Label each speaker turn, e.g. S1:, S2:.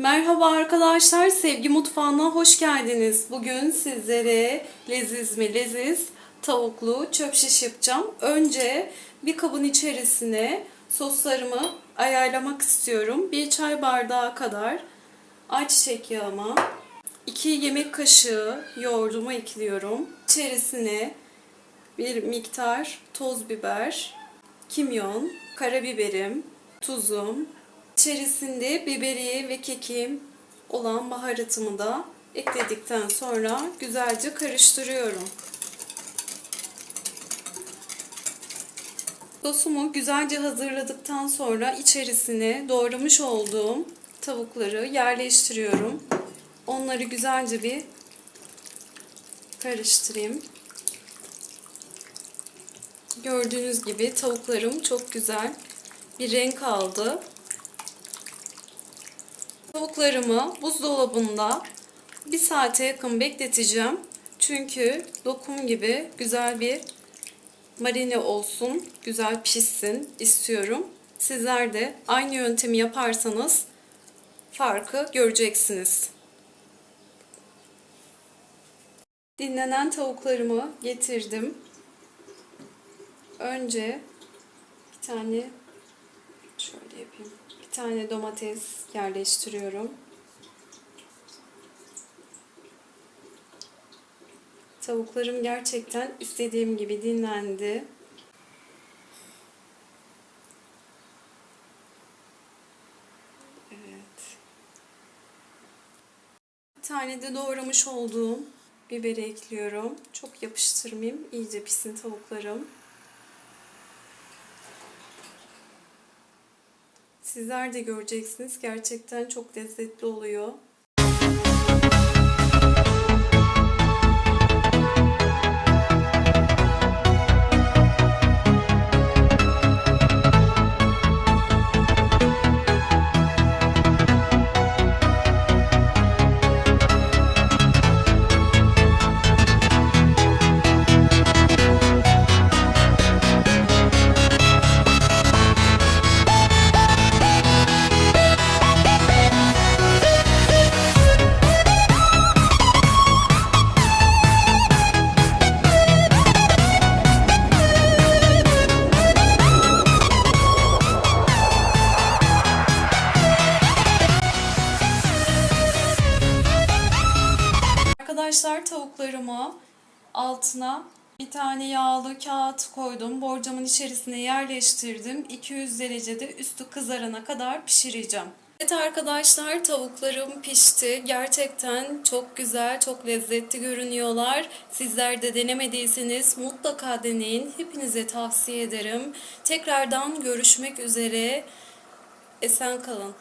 S1: Merhaba arkadaşlar, Sevgi Mutfağı'na hoş geldiniz. Bugün sizlere leziz mi leziz tavuklu çöp şiş yapacağım. Önce bir kabın içerisine soslarımı ayarlamak istiyorum. Bir çay bardağı kadar ayçiçek yağıma, 2 yemek kaşığı yoğurdumu ekliyorum. İçerisine bir miktar toz biber, kimyon, karabiberim, tuzum, içerisinde biberiye ve kekim olan baharatımı da ekledikten sonra güzelce karıştırıyorum. Sosumu güzelce hazırladıktan sonra içerisine doğramış olduğum tavukları yerleştiriyorum. Onları güzelce bir karıştırayım. Gördüğünüz gibi tavuklarım çok güzel bir renk aldı. Tavuklarımı buzdolabında bir saate yakın bekleteceğim. Çünkü lokum gibi güzel bir marine olsun, güzel pişsin istiyorum. Sizler de aynı yöntemi yaparsanız farkı göreceksiniz. Dinlenen tavuklarımı getirdim. Önce bir tane şöyle yapayım. Bir tane domates yerleştiriyorum. Tavuklarım gerçekten istediğim gibi dinlendi. Evet. Bir tane de doğramış olduğum biberi ekliyorum. Çok yapıştırmayayım. İyice pişsin tavuklarım. Sizler de göreceksiniz. Gerçekten çok lezzetli oluyor. Arkadaşlar tavuklarımı altına bir tane yağlı kağıt koydum. Borcamın içerisine yerleştirdim. 200 derecede üstü kızarana kadar pişireceğim. Evet arkadaşlar tavuklarım pişti. Gerçekten çok güzel, çok lezzetli görünüyorlar. Sizler de denemediyseniz mutlaka deneyin. Hepinize tavsiye ederim. Tekrardan görüşmek üzere. Esen kalın.